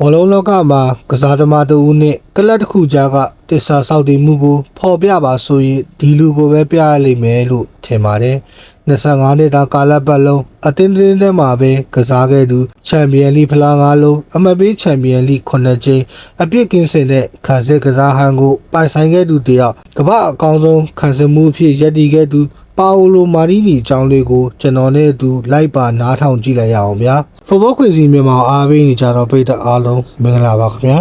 ဘောလုံးလောကမှာကစားသမားတဦးနဲ့ကလပ်တစ်ခုကြားကတစ္ဆာဆောက်တည်မှုကိုဖော်ပြပါဆိုရင်ဒီလူကိုပဲပြရလိမ့်မယ်လို့ထင်ပါတယ်။25နှစ်တာကာလပတ်လုံးအသင်းတင်းထဲမှာပဲကစားခဲ့သူချန်ပီယံလိဖလား၅လုံးအမတ်ပေးချန်ပီယံလိ9ကြိမ်အပြစ်ကင်းစင်တဲ့ခန်းစစ်ကစားဟန်ကိုပိုင်ဆိုင်ခဲ့သူတယောက်ကမ္ဘာအကောင်းဆုံးခံစားမှုအဖြစ်ရည်တည်ခဲ့သူပါအိုလိုမာရီနီအကြောင်းလေးကိုကျွန်တော်နဲ့အတူလိုက်ပါနားထောင်ကြည့်လိုက်ရအောင်ဗျာ ဖုတ်ဘောခွေစီမြန်မာအားပေးနေကြတော့ပိတ်သက်အားလုံးမင်္ဂလာပါခင်ဗျာ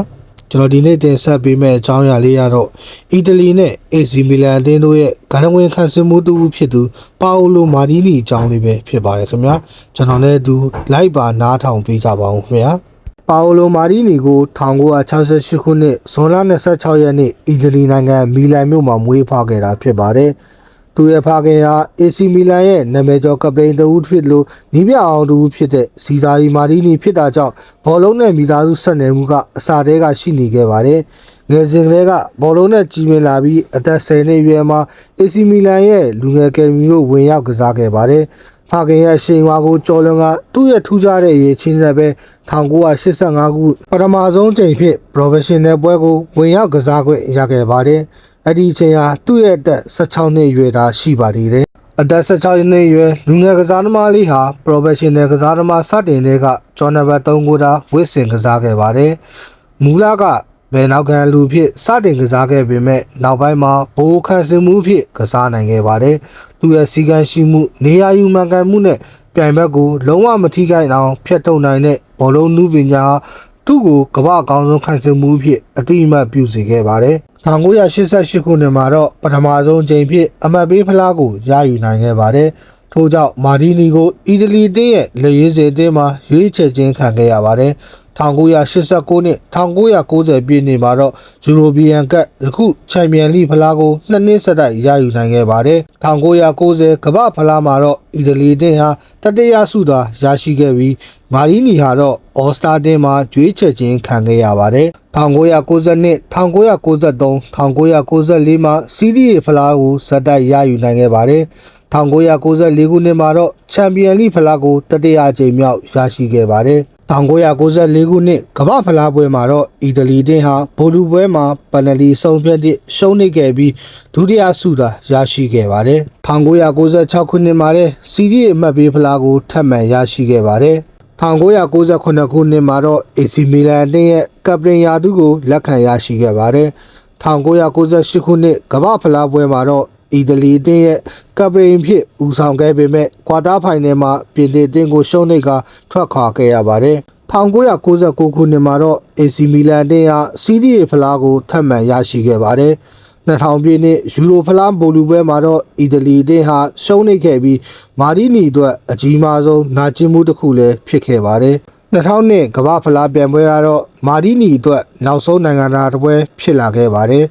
ကျွန်တော်ဒီနေ့တင်ဆက်ပေးမယ့်အကြောင်းအရာလေးကတော့အီတလီနဲ့ AC မီလန်အသင်းတို့ရဲ့ဂန္ဓဝင်ခံစစ်မှုတူဖြစ်သူပါအိုလိုမာရီနီအကြောင်းလေးပဲဖြစ်ပါတယ်ခင်ဗျာကျွန်တော်နဲ့အတူလိုက်ပါနားထောင်ပေးကြပါဦးခင်ဗျာပါအိုလိုမာရီနီကို1968ခုနှစ်ဇွန်လ26ရက်နေ့အီတလီနိုင်ငံမီလန်မြို့မှာမွေးဖွားခဲ့တာဖြစ်ပါတယ်။ သူရဲ့ဖခင်ဟာ AC မီလန်ရဲ့နာမည်ကျော်ကပတိန်တဦးဖြစ်လို့နီးပြအောင်တဦးဖြစ်တဲ့စီဇာရီမာရီနီဖြစ်တာကြောင့်ဘောလုံးနဲ့မိသားစုဆက်နွယ်မှုကအစာတဲကရှိနေခဲ့ပါတယ်။ငယ်စဉ်ကလေးကဘောလုံးနဲ့ကြီးမြင်လာပြီးအသက်10နှစ်အရွယ်မှာ AC မီလန်ရဲ့လူငယ်ကယ်မီတို့ဝင်ရောက်ကစားခဲ့ပါတယ်။ဖခင်ရဲ့အရှိန်အဝါကိုကျော်လွန်ကသူ့ရဲ့ထူးခြားတဲ့ရေးချင်းနဲ့ပဲ1985ခုပထမဆုံးချိန်ဖြစ် professional ပွဲကိုဝင်ရောက်ကစားခွင့်ရခဲ့ပါတယ်။ အဲ့ဒီအချိန်ဟာသူ့ရဲ့အသက်16နှစ်အရွယ်သာရှိပါသေးတယ်။အသက်16နှစ်အရွယ်လူငယ်ကစားသမားလေးဟာ professional ကစားသမားစတင်တဲ့ကကျော်နံပါတ်3ကိုသာဝစ်ဆင်ကစားခဲ့ပါတယ်။မူလကဘယ်နောက်ခံလူဖြစ်စတင်ကစားခဲ့ပေမဲ့နောက်ပိုင်းမှာဘိုးခန့်စင်မှုဖြစ်ကစားနိုင်ခဲ့ပါတယ်။သူရဲ့စီကံရှိမှုနေရာယူမှန်ကန်မှုနဲ့ပြိုင်ဘက်ကိုလုံးဝမထိခိုက်အောင်ဖျက်ထုတ်နိုင်တဲ့ဘောလုံးနုပညာသူ့ကိုကမ္ဘာအကောင်းဆုံးခန့်စင်မှုဖြစ်အတိအမှတ်ပြုစေခဲ့ပါတယ်။ 1988ခုနှစ်မှာတော့ပထမဆုံးအကြိမ်ဖြစ် အမတ်ပေးဖလားကိုရယူနိုင်ခဲ့ပါတယ်။ထို့ကြောင့်မာဒီနီကိုအီတလီတင်းရဲ့လက်ရေးစင်တင်းမှာရွေးချယ်ခြင်းခံခဲ့ရပါတယ်။ 1989နှစ်1990ပြည့်နှစ်မှာတော့ယူရိုပီယံကပ်အခုချန်ပီယံလိဖလားကိုနှစ်နှစ်ဆက်တိုက်ရယူနိုင်ခဲ့ပါတယ်1990ကမ္ဘာဖလားမှာတော့အီတလီတင်းဟာတတိယဆုသာရရှိခဲ့ပြီးမာရီနီဟာတော့အော်စတာတင်းမှာကျွေးချယ်ခြင်းခံခဲ့ရပါတယ်1992 1993 1994မှာစီးရီးဖလားကိုဇက်တိုက်ရယူနိုင်ခဲ့ပါတယ်1994ခုနှစ်မှာတော့ချန်ပီယံလိဖလားကိုတတိယအကြိမ်မြောက်ရရှိခဲ့ပါတယ် 1994ခုနှစ်ကမ္ဘာဖလားပွဲမှာတော့အီတလီတင်းဟာဘိုလူပွဲမှာပယ်နလီဆုံးဖြတ်တဲ့ရှုံးနိခဲ့ပြီးဒုတိယဆုသာရရှိခဲ့ပါတယ်1996ခုနှစ်မှာလည်းစီးရီးအမှတ်ပေးဖလားကိုထပ်မံရရှိခဲ့ပါတယ်1998ခုနှစ်မှာတော့ AC မီလန်အသင်းရဲ့ကပရင်ယာတုကိုလက်ခံရရှိခဲ့ပါတယ်1998ခုနှစ်ကမ္ဘာဖလားပွဲမှာတော့ အီတလီအသင်းရဲ့ကပရင်ဖြစ်ဦးဆောင်ခဲ့ပေမဲ့ကွာတာဖိုင်နယ်မှာပြင်သစ်အသင်းကိုရှုံးနိကထွက်ခွာခဲ့ရပါတယ်1999ခုနှစ်မှာတော့ AC မီလန်အသင်းဟာစီးရီးဖလားကိုထပ်မံရရှိခဲ့ပါတယ်2000ပြည့်နှစ်ယူရိုဖလားဘောလူပွဲမှာတော့အီတလီအသင်းဟာရှုံးနိခဲ့ပြီးမာဒီနီအတွက်အကြီးမားဆုံးနာကျင်မှုတစ်ခုလည်းဖြစ်ခဲ့ပါတယ်2000နှစ်ကမ္ဘာဖလားပြိုင်ပွဲကတော့မာဒီနီအတွက်နောက်ဆုံးနိုင်ငံသားတစ်ပွဲဖြစ်လာခဲ့ပါတယ်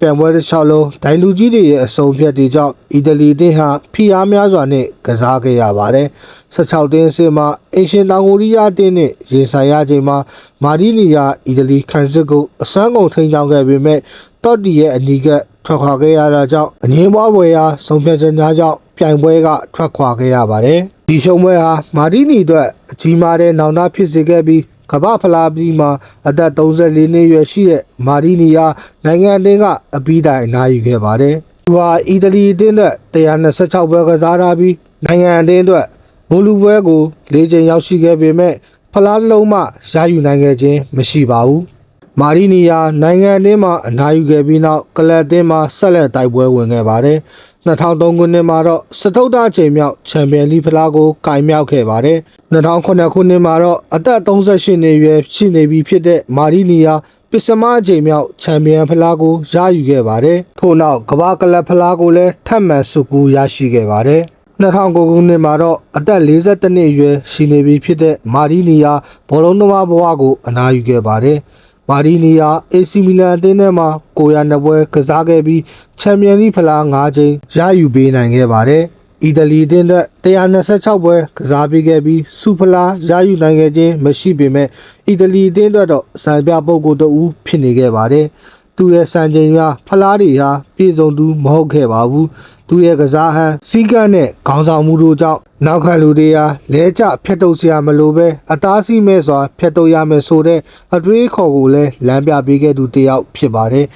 ပြိုင်ပွဲတစ်လျှောက်လုံးဒိုင်လူကြီးတွေရဲ့အဆုံးဖြတ်တွေကြောင့်အီတလီအသင်းဟာဖိအားများစွာနဲ့ကစားခဲ့ရပါတယ်16တင်းစစ်မှာအင်ရှင်တောင်ကိုရီးယားအသင်းနဲ့ရင်ဆိုင်ရချိန်မှာမာဒီနီယာအီတလီခံစစ်ကိုအစွမ်းကုန်ထိန်းချောင်းခဲ့ပေမဲ့တော့တီရဲ့အနီးကပ်ထွက်ခွာခဲ့ရတာကြောင့်အငင်းပွားပွဲရာဆုံးဖြတ်ချက်များကြောင့်ပြိုင်ပွဲကထွက်ခွာခဲ့ရပါတယ်ဒီရှုံးပွဲဟာမာဒီနီအတွက်အကြီးမားတဲ့နောင်တဖြစ်စေခဲ့ပြီး ကမ္ဘာဖလားပြီးမှအသက်34နှစ်အရွယ်ရှိတဲ့မာဒီနီယာနိုင်ငံအတင်းကအပြီးတိုင်အနားယူခဲ့ပါတယ်။သူဟာအီတလီအတင်းအတွက်126ပွဲကစားထားပြီးနိုင်ငံအတင်းအတွက်ဘိုလူပွဲကို၄ချိန်ရောက်ရှိခဲ့ပေမဲ့ဖလားလုံးမှရယူနိုင်ခဲ့ခြင်းမရှိပါဘူး။မာရီနီယာနိုင်ငံအသင်းမှာအနားယူခဲ့ပြီးနောက်ကလပ်အသင်းမှာဆက်လက်တိုက်ပွဲဝင်ခဲ့ပါတယ်။2003ခုနှစ်မှာတော့စတုတ္ထအချိန်မြောက်ချန်ပီယံလိဖလားကိုကင်မြောက်ခဲ့ပါတယ်။ 2009ခုနှစ်မှာတော့အသက်38နှစ်အရွယ်ရှိနေပြီဖြစ်တဲ့မာရီနီယာပစ္စမအချိန်မြောက်ချန်ပီယံဖလားကိုရယူခဲ့ပါတယ်။ထို့နောက်ကမ္ဘာကလပ်ဖလားကိုလည်းထပ်မံဆုကူရရှိခဲ့ပါတယ်။2009ခုနှစ်မှာတော့အသက်42နှစ်အရွယ်ရှိနေပြီဖြစ်တဲ့မာရီနီယာဘောလုံးသမားဘဝကိုအနားယူခဲ့ပါတယ်။မာဒီနီယာ AC မီလန်အသင်းထဲမှာကိုရနှစ်ပွဲကစားခဲ့ပြီးချန်ပီယံလိဖလား၅ချိန်ရယူပေးနိုင်ခဲ့ပါတယ်။ အီတလီအသင်းအတွက်126ပွဲကစားပေးခဲ့ပြီးစူဖလားရယူနိုင်ခဲ့ခြင်းမရှိပေမဲ့အီတလီအသင်းအတွက်တော့စံပြပုဂ္ဂိုလ်တဦးဖြစ်နေခဲ့ပါတယ်။သူရဲ့စံချိန်များဖလားတွေဟာပြည်စုံသူမဟုတ်ခဲ့ပါဘူးသူရဲ့ကစားဟန်စီကတ်နဲ့ခေါင်းဆောင်မှုတို့ကြောင့်နောက်ခံလူတွေဟာလဲကျဖျက်တုပ်စရာမလိုပဲအသားစီးမဲ့စွာဖျက်တုပ်ရမယ်ဆိုတဲ့အတွေးခေါ်ကိုလည်းလမ်းပြပေးခဲ့သူတစ်ယောက်ဖြစ်ပါတယ်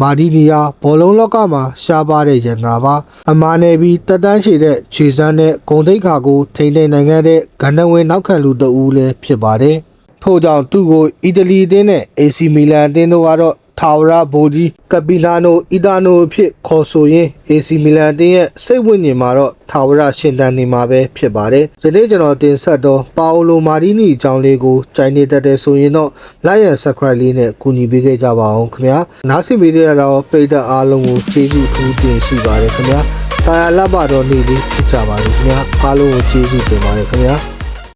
မာဒီနီယာဘောလုံးလောကမှာရှားပါတဲ့ရတနာပါအမားနေပြီးတက်တန်းရှိတဲ့ခြေစမ်းနဲ့ဂုံတိတ်ခါကိုထိမ့်သိမ့်နိုင်ခဲ့တဲ့ဂန္ဓဝင်နောက်ခံလူတဦးလည်းဖြစ်ပါတယ်ထို့ကြောင့်သူ့ကိုအီတလီအသင်းနဲ့ AC မီလန်အသင်းတို့ကတော့ ထာဝရဘိုဒီကပီလာနိုအီတာနိုအဖြစ်ခေါ်ဆိုရင်း AC မီလန်အသင်းရဲ့စိတ်ဝိညာဉ်မှာတော့ထာဝရရှင်တန်နေမှာပဲဖြစ်ပါတယ်။ဒီနေ့ကျွန်တော်တင်ဆက်တော့ပါအိုလိုမာဒီနီအကြောင်းလေးကိုကြိုင်နေတတ်တဲ့ဆိုရင်တော့ like and subscribe လေးနဲ့ကူညီပေးခဲ့ကြပါအောင်ခင်ဗျာ။နားဆင်ပေးကြတော့ပိတ်သက်အားလုံးကိုကျေးဇူးထူးတင်ရှိပါတယ်ခင်ဗျာ။တာယာလဘတော်နေ့လေးဖြစ်ကြပါလိမ့်ခင်ဗျာ။အားလုံးကိုကျေးဇူးတင်ပါတယ်ခင်ဗျာ။